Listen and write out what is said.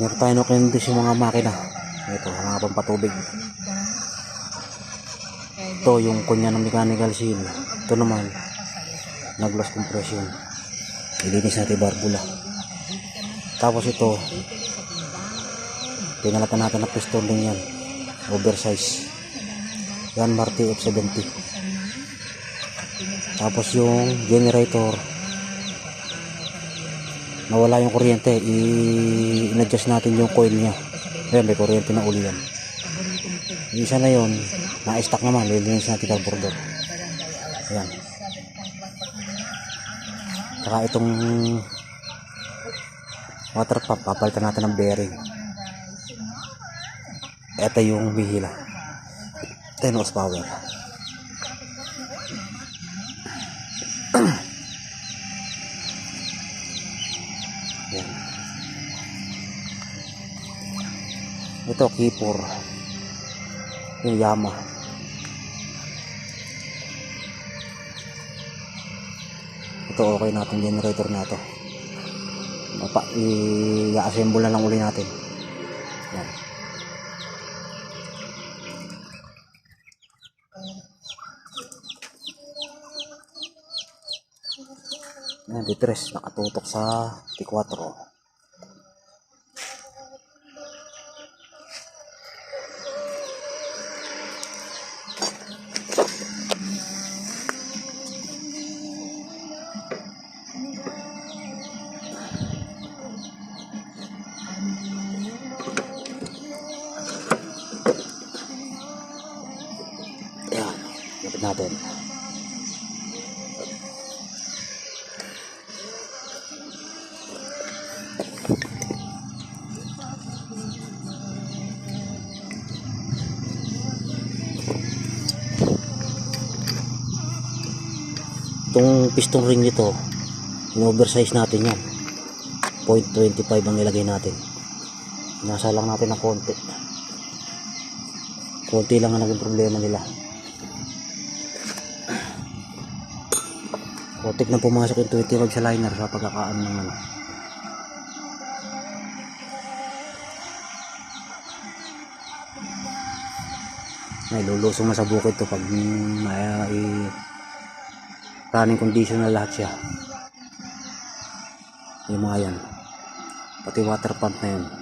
Meron tayo na kinundis yung mga makina. Ito, mga pampatubig. Ito, yung kunya ng mechanical seal. Ito naman, nag-loss compression. Ilinis natin barbula. Tapos ito, pinalatan natin ng piston din yan. Oversize. Yan, Marti F70. Tapos yung generator, nawala yung kuryente, i- in-adjust natin yung coil niya. Ayan, may kuryente na uli yan. Yung isa na yun, na-stack naman, lilinis natin carburetor. Ayan. Saka itong water pump, papalitan natin ng bearing. Ito yung bihila. 10 horsepower. Ito, keypor. Yung Yama. Ito, okay natin generator na to. Mapa, i-assemble na lang uli natin. Yan. Yan, D3, nakatutok sa T4. Natin. Itong piston ring nito, in-oversize natin yan. 0.25 ang ilagay natin. Nasa lang natin ng konti. Konti lang ang naging problema nila. Kotik na pumasok yung 25 sa liner sa pagkakaan ng ano. May lulusong na sa bukid to pag may i running condition na lahat siya. Yung mga yan. Pati water pump na yun.